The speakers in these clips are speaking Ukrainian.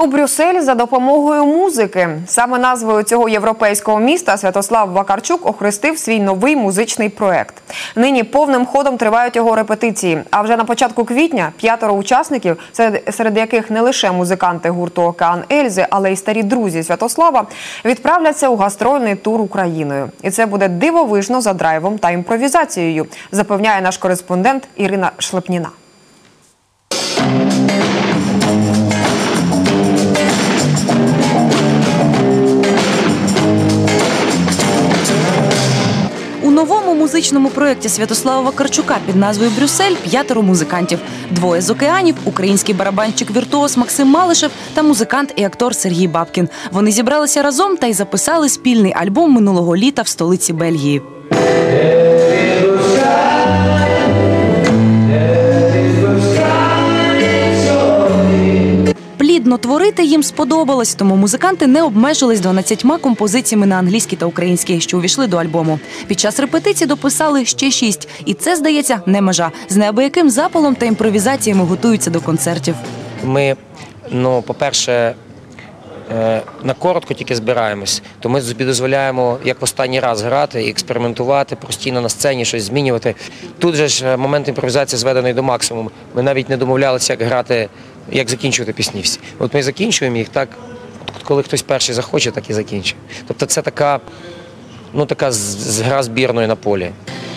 У Брюсселі за допомогою музики. Саме назвою цього європейського міста Святослав Вакарчук охрестив свій новий музичний проект. Нині повним ходом тривають його репетиції. А вже на початку квітня п'ятеро учасників, серед, яких не лише музиканти гурту Океан Ельзи, але й старі друзі Святослава, відправляться у гастрольний тур Україною. І це буде дивовижно за драйвом та імпровізацією, запевняє наш кореспондент Ірина Шлепніна. Новому музичному проєкті Святослава Вакарчука під назвою Брюссель п'ятеро музикантів. Двоє з океанів, український барабанщик віртуоз Максим Малишев та музикант і актор Сергій Бабкін. Вони зібралися разом та й записали спільний альбом минулого літа в столиці Бельгії. Плідно творити їм сподобалось, тому музиканти не обмежились 12 композиціями на англійській та українській, що увійшли до альбому. Під час репетиції дописали ще шість, і це здається не межа. З неабияким запалом та імпровізаціями готуються до концертів. Ми, ну, по-перше, е, на коротко тільки збираємось, то ми собі дозволяємо як в останній раз грати експериментувати, постійно на сцені щось змінювати. Тут же ж е, момент імпровізації зведений до максимуму. Ми навіть не домовлялися, як грати, як закінчувати пісні всі. От ми закінчуємо їх так, от коли хтось перший захоче, так і закінчує. Тобто це така, ну, така з- з- гра збірної на полі.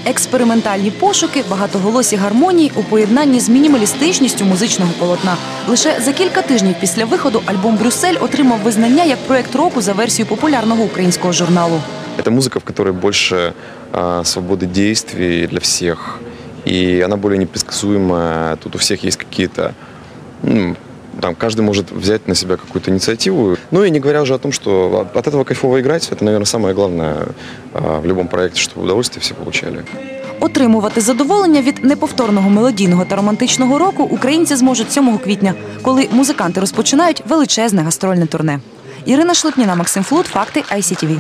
Експериментальні пошуки, багатоголосі гармонії у поєднанні з мінімалістичністю музичного полотна. Лише за кілька тижнів після виходу альбом Брюссель отримав визнання як проект року за версією популярного українського журналу. Это музыка, в которой больше а, свободы действий для всех. И она более непредсказуемая. Тут у всех есть какие-то... м, там каждый может взять на себя какую-то инициативу. Ну и не говоря уже о том, что от этого кайфово играть, это, наверное, самое главное а, в любом проекте, чтобы удовольствие все получали. Отримувати задоволення від неповторного мелодійного та романтичного року українці зможуть 7 квітня, коли музиканти розпочинають величезне гастрольне турне. Ірина Шлепніна, Максим Флут, факти ICTV.